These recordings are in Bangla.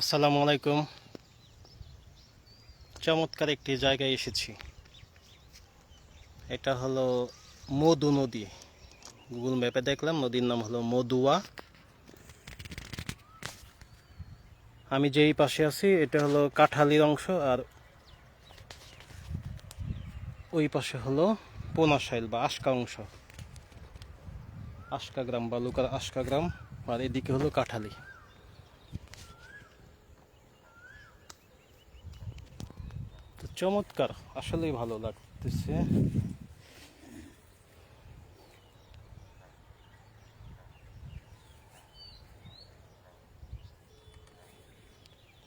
আসসালামু আলাইকুম। চমৎকার একটি জায়গায় এসেছি। এটা হলো মধু নদী। গুগল ম্যাপে দেখলাম, নদীর নাম হলো মধুয়া। আমি যেই পাশে আছি, এটা হলো কাঠালির অংশ, আর ওই পাশে হলো পোনাশাইল বা আশকা অংশ। আশকা গ্রাম বা বালুকার আশকা গ্রাম, আর এদিকে হলো কাঠালি। চমৎকার। আসলেই ভালো লাগতেছে।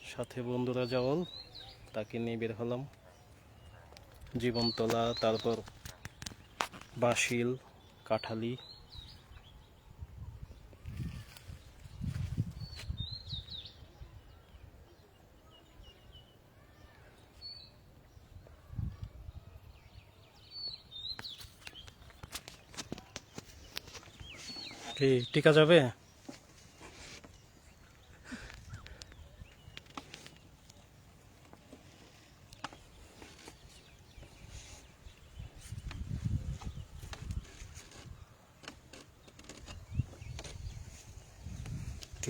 সাথে বন্ধুরা যাওয়াল তাকে নিয়ে বের হলাম। জীবনতলা, তারপর বাসিল কাঠালি। কি টিকা যাবে?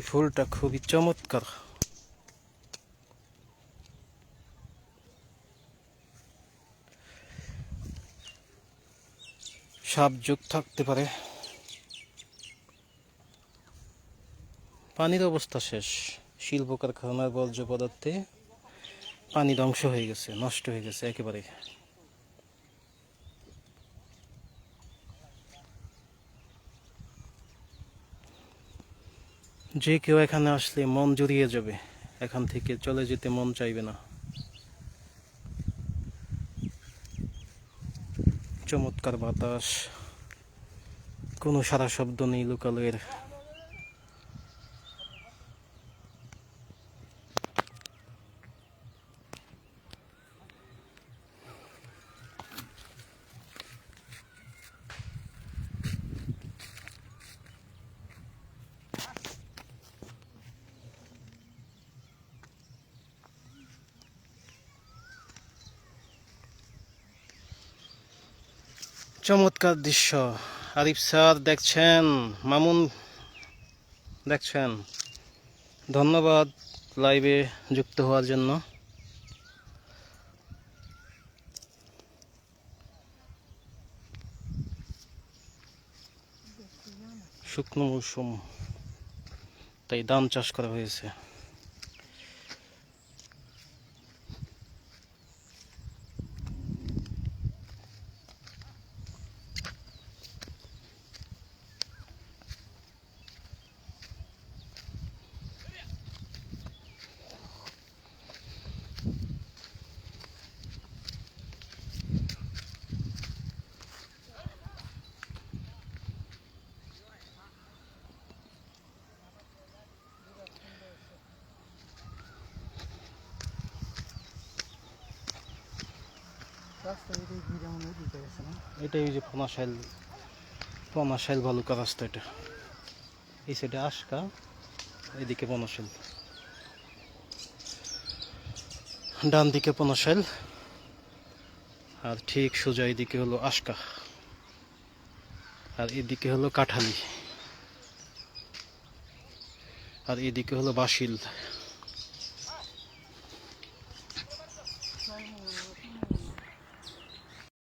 ফুলটা খুবই চমৎকার। সাপ যোগ থাকতে পারে। পানির অবস্থা শেষ। শিল্প কারখানার বর্জ্য পদার্থে পানি ধ্বংস হয়ে গেছে, নষ্ট হয়ে গেছে একেবারে যে কেউ এখানে আসলে মন জুড়িয়ে যাবে, এখান থেকে চলে যেতে মন চাইবে না। চমৎকার বাতাস, কোনো সারা শব্দ নেই লোকালয়ের। চমৎকার দৃশ্য। আরিফ স্যার, দেখছেন? মামুন, দেখছেন? ধন্যবাদ লাইভে যুক্ত হওয়ার জন্য। শুকনো মৌসুম, তাই ধান চাষ করা হয়েছে। এটাই ওই যে ফনাশাইল ফনাশাইল বালুকা রাস্তা এটা। এই সাইডে আশকা, এদিকে ফনাশাইল ডান দিকে ফনাশাইল আর ঠিক সোজা এদিকে হলো আশকা। আর এদিকে হলো কাঠালি। আর এদিকে হলো বাসিল।